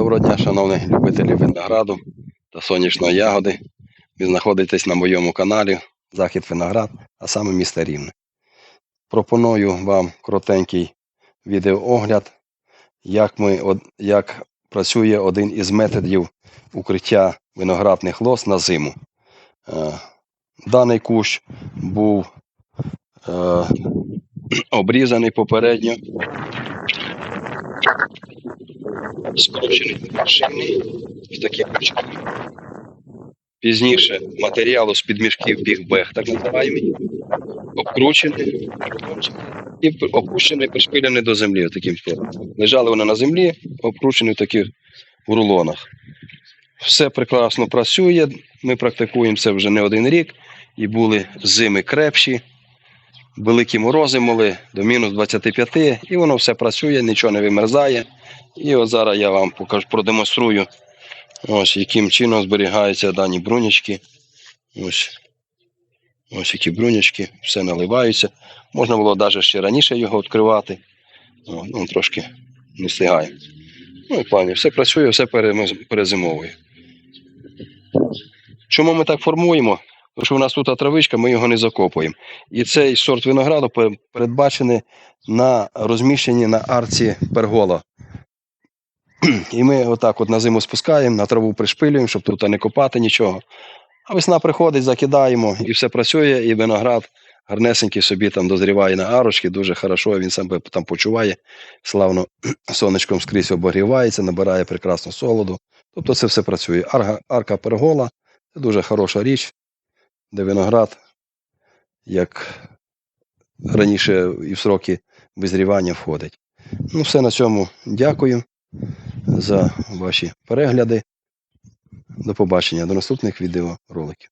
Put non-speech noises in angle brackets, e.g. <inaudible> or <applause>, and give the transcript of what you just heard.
Доброго дня, шановні любителі винограду та сонячної ягоди. Ви знаходитесь на моєму каналі Захід Виноград, а саме місто Рівне. Пропоную вам коротенький відеоогляд, як, ми, як працює один із методів укриття виноградних лоз на зиму. Е, Даний кущ був е, <clears throat> обрізаний попередньо скручений машини в такі пучки. Пізніше матеріалу з під мішків бігбег, так називаємо, обкручений і опущений, пришпилений до землі таким чином. Лежали вони на землі, обкручені в таких в рулонах. Все прекрасно працює. Ми практикуємо це вже не один рік, і були зими крепші, великі морози були до мінус 25, і воно все працює, нічого не вимерзає. І от зараз я вам покажу, продемонструю, ось яким чином зберігаються дані брунячки. Ось, ось які брунячки, все наливаються. Можна було навіть ще раніше його відкривати. О, ну, трошки не встигаємо. Ну і все працює, все перезимовує. Чому ми так формуємо? Тому що у нас тут травичка, ми його не закопуємо. І цей сорт винограду передбачений на розміщенні на арці пергола. <clears throat> І ми отак от на зиму спускаємо, на траву пришпилюємо, щоб тут не копати нічого. А весна приходить, закидаємо, і все працює, і виноград гарнесенький собі там дозріває на арочки, дуже хорошо, він себе там почуває, славно <clears throat> сонечком скрізь обогрівається, набирає прекрасно солоду. Тобто це все працює. Арка пергола це дуже хороша річ, де виноград, як раніше і в сроки визрівання входить. Ну, все на цьому дякую за ваші перегляди. До побачення, до наступних відеороликів.